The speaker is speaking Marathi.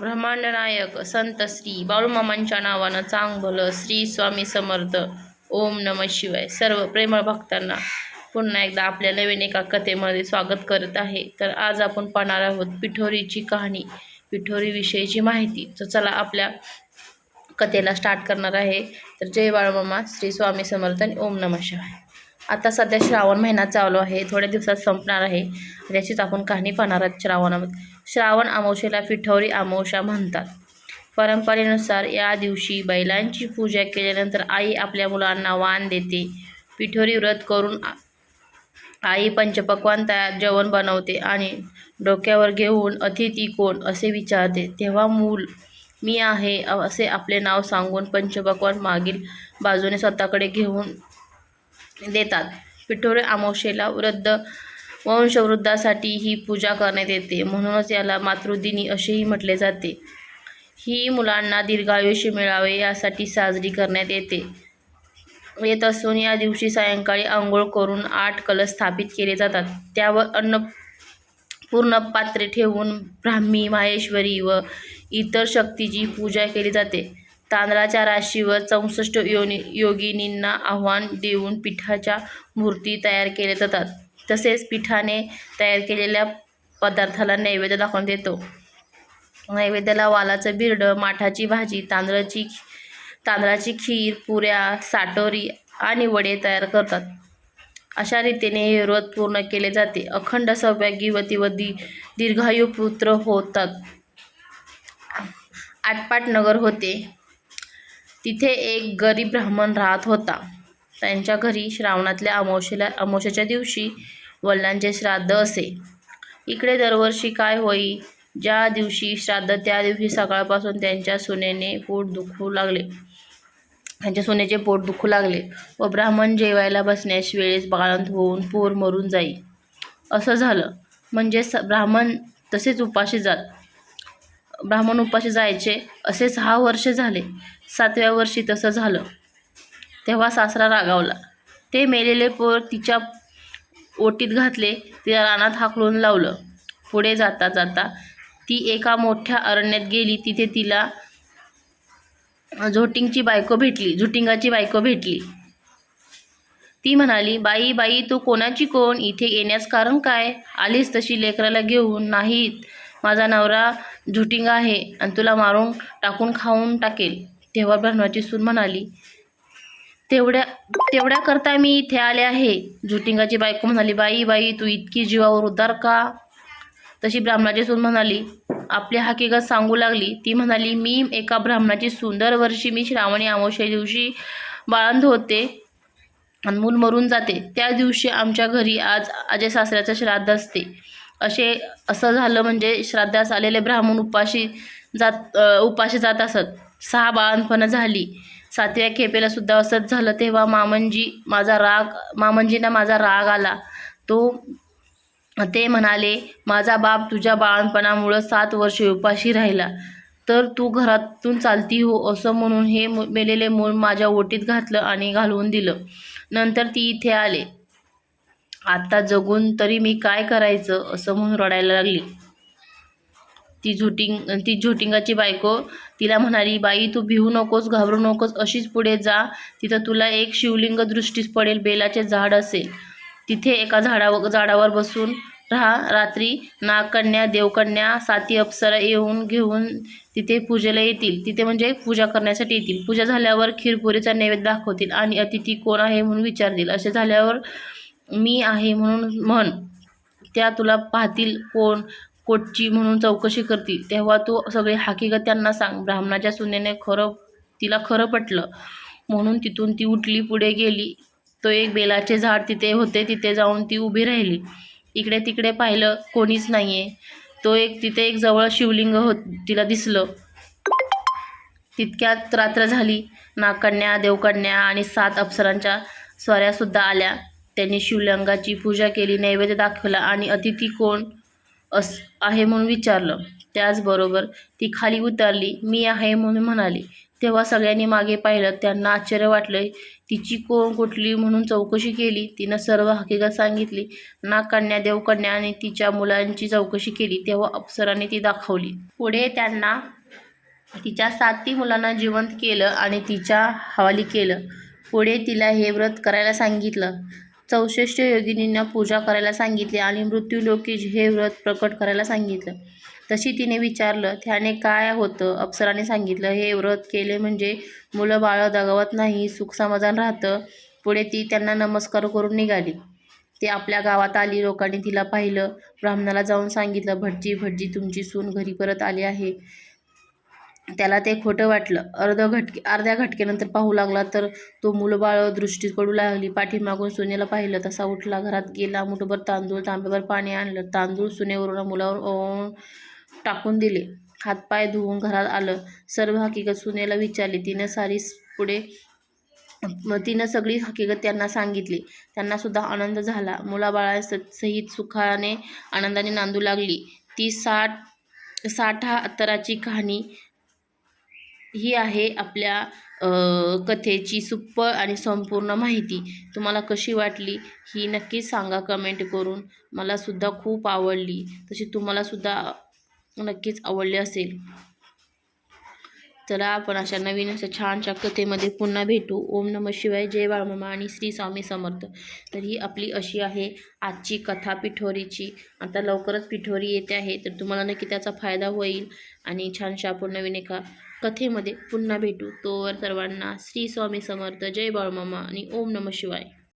ब्रह्मांडनायक संत श्री बाळूमामांच्या नावानं चांग भलं श्री स्वामी समर्थ ओम नम शिवाय. सर्व प्रेमळ भक्तांना पुन्हा एकदा आपल्या नवीन एका कथेमध्ये स्वागत करत आहे. तर आज आपण पाहणार आहोत पिठोरीची कहाणी. पिठोरीविषयीची माहिती. तर चला आपल्या कथेला स्टार्ट करणार आहे. तर जय बाळूमामा श्री स्वामी समर्थ आणि ओम नम शिवाय. आता सध्या श्रावण महिना चालू आहे. थोड्या दिवसात संपणार आहे. त्याचीच आपण कहाणी पाहणार आहोत श्रावणामध्ये. श्रावण अमावशेला पिठोरी अमावशा म्हणतात. परंपरेनुसार या दिवशी बैलांची पूजा केल्यानंतर आई आपल्या मुलांना वाण देते. पिठोरी व्रत करून आई पंचपक्वान तयार जेवण बनवते आणि डोक्यावर घेऊन अतिथी कोण? असे विचारते. तेव्हा मूल मी आहे असे आपले नाव सांगून पंचपक्वान मागील बाजूने स्वतःकडे घेऊन देतात. पिठोरी अमावशेला वृद्ध वंशवृद्धासाठी ही पूजा करण्यात येते. म्हणूनच याला मातृदिनी असेही म्हटले जाते. ही मुलांना दीर्घायुष्य मिळावे यासाठी साजरी करण्यात येते. येत असून या दिवशी सायंकाळी आंघोळ करून आठ कलश स्थापित केले जातात. त्यावर अन्न पूर्ण पात्रे ठेवून ब्राह्मी माहेश्वरी व इतर शक्तीची पूजा केली जाते. तांदळाच्या राशीवर चौसष्ट योनी योगिनींना आव्हान देऊन पिठाच्या मूर्ती तयार केल्या जातात. तसेच पिठाने तयार केलेल्या पदार्थाला नैवेद्य दाखवून देतो नैवेद्याला वालाचं बिरडं माठाची भाजी तांदळाची तांदळाची खीर पुऱ्या साटोरी आणि वडे तयार करतात. अशा रीतीने हे व्रत पूर्ण केले जाते. अखंड सौभाग्यवती व दी दीर्घायू पुत्र होतात. आटपाट नगर होते. तिथे एक गरीब ब्राह्मण राहत होता. त्यांच्या घरी श्रावणातल्या अमावशेला अमावशेच्या दिवशी वडिलांचे श्राद्ध असे. इकडे दरवर्षी काय होई? ज्या दिवशी श्राद्ध त्या दिवशी सकाळपासून त्यांच्या सुनेने पोट दुखू लागले. त्यांच्या सुनेचे पोट दुखू लागले. व ब्राह्मण जेवायला बसण्यास वेळेस बाळंत होऊन पोर मरून जाई. असं झालं. म्हणजे स ब्राह्मण तसेच उपाशी जात. ब्राह्मण उपाशी जायचे असे सहा वर्षे झाले. सातव्या वर्षी तसं झालं. तेव्हा सासरा रागावला. ते मेलेले पोर तिच्या ओटीत घातले तिला रानात हाकलून लावलं. पुढे जाता जाता ती एका मोठ्या अरण्यात गेली. तिथे तिला झोटिंगची बायको भेटली झुटिंगाची बायको भेटली. ती म्हणाली बाई बाई तू कोणाची कोण? इथे येण्यास कारण काय? आलीस तशी लेकराला घेऊन. नाहीत माझा नवरा झुटिंग आहे आणि तुला मारून टाकून खाऊन टाकेल. तेव्हा ब्रह्माची सून म्हणाली तेवढ्या तेवढ्या करता मी इथे आले आहे. झुटिंगाची बायको म्हणाली बाई बाई तू इतकी जीवावर उद्धार का? तशी ब्राह्मणाची सून म्हणाली आपली हकीकत सांगू लागली. ती म्हणाली मी एका ब्राह्मणाची सुंदर वर्षी मी श्रावणी अमावश्या दिवशी बाळंद होते आणि मूल मरून जाते. त्या दिवशी आमच्या घरी आज अजय सासऱ्याचं श्राद्ध असते. असे असं झालं म्हणजे श्राद्धास आलेले ब्राह्मण उपाशी जात उपाशी जात असत. सहा बाळंतपणं झाली. सातव्या खेपेला सुद्धा असंच झालं तेव्हा मामंजी माझा राग मामंजींना माझा राग आला. तो ते म्हणाले माझा बाप तुझ्या बाळणपणामुळं सात वर्षे उपाशी राहिला. तर तू घरातून चालती हो असं म्हणून हे मु- मेलेले मूल माझ्या ओटीत घातलं आणि घालवून दिलं. नंतर ती इथे आले. आत्ता जगून तरी मी काय करायचं असं म्हणून रडायला लागली. ती झोटिंग ती झोटिंगाची बायको तिला म्हणाली बाई तू भिवू नकोस घाबरू नकोस अशीच पुढे जा. तिथं तुला एक शिवलिंग दृष्टीस पडेल बेलाचे झाड असेल. तिथे एका झाडावर झाडावर बसून राहा. रात्री नागकन्या देवकन्या साती अप्सरा येऊन घेऊन तिथे पूजेला येतील. तिथे म्हणजे पूजा करण्यासाठी येतील. पूजा झाल्यावर खीरपुरीचा नैवेद्य दाखवतील आणि अतिथी कोण आहे म्हणून विचारतील. असे झाल्यावर मी आहे म्हणून म्हण. त्या तुला पाहतील कोण? कोटची म्हणून चौकशी करतील तेव्हा तू सगळी हकीकत त्यांना सांग. ब्राह्मणाच्या सुनेने खरं तिला खरं पटलं. म्हणून तिथून ती उठली पुढे गेली. तो एक बेलाचे झाड तिथे होते तिथे जाऊन ती उभी राहिली. इकडे तिकडे पाहिलं कोणीच नाही आहे तो एक तिथे एक जवळ शिवलिंग होत तिला दिसलं. तितक्यात रात्र झाली. नागकन्या देवकन्या आणि सात अप्सरांच्या स्वाऱ्यासुद्धा आल्या. त्यांनी शिवलिंगाची पूजा केली नैवेद्य दाखवला आणि अतिथी कोण अस आहे म्हणून विचारलं. त्याचबरोबर ती खाली उतरली मी आहे म्हणून म्हणाली. तेव्हा सगळ्यांनी मागे पाहिलं. त्यांना आश्चर्य वाटलं तिची कोण कुठली म्हणून चौकशी केली? तिनं सर्व हकीकत सांगितली. नागकन्या देवकन्या आणि तिच्या मुलांची चौकशी केली. तेव्हा अप्सराने ती दाखवली. पुढे त्यांना तिच्या साती मुलांना जिवंत केलं आणि तिच्या हवाली केलं. पुढे तिला हे व्रत करायला सांगितलं. चौसष्ट योगिनींना पूजा करायला सांगितली आणि मृत्यूलोकी हे व्रत प्रकट करायला सांगितलं. तशी तिने विचारलं त्याने काय होतं? अप्सराने सांगितलं हे व्रत केले म्हणजे मुलं बाळं दगावत नाही सुख समाधान राहतं. पुढे ती त्यांना नमस्कार करून निघाली. ते आपल्या गावात आली लोकांनी तिला पाहिलं. ब्राह्मणाला जाऊन सांगितलं भटजी भटजी तुमची सून घरी परत आली आहे. त्याला ते खोटं वाटलं. अर्ध घटके अर्ध्या घटकेनंतर पाहू लागला तर तो मुलबाळ दृष्टीत पडू लागली. पाठीमागून सुनेला पाहिलं. तसा उठला घरात गेला. मुठभर तांदूळ तांब्यावर पाणी आणलं. तांदूळ सुनेवरून मुलावर ओवाळून टाकून दिले. हातपाय धुवून घरात आलं. सर्व हकीकत सुनेला विचारली. तिनं सारी पुढे मग तिनं सगळी हकीकत त्यांना सांगितली. त्यांना सुद्धा आनंद झाला. मुलाबाळा सहित सुखाने आनंदाने नांदू लागली. ती साठ साठा अत्तराची कहाणी ही आहे आपल्या कथेची सुप्पळ आणि संपूर्ण माहिती. तुम्हाला कशी वाटली ही नक्कीच सांगा कमेंट करून. मला सुद्धा खूप आवडली. तशी तुम्हालासुद्धा नक्कीच आवडली असेल. चला आपण अशा नवीन अशा छानशा कथेमध्ये पुन्हा भेटू. ओम नम शिवाय. जय बाळमामा आणि श्री स्वामी समर्थ. तर ही आपली अशी आहे आजची कथा पिठोरीची. आता लवकरच पिठोरी येते आहे. तर तुम्हाला नक्की त्याचा फायदा होईल. आणि छानशा आपण नवीन एका कथेमध्ये पुन्हा भेटू. तोवर सर्वांना श्री स्वामी समर्थ. जय बाळमामा आणि ओम नम शिवाय.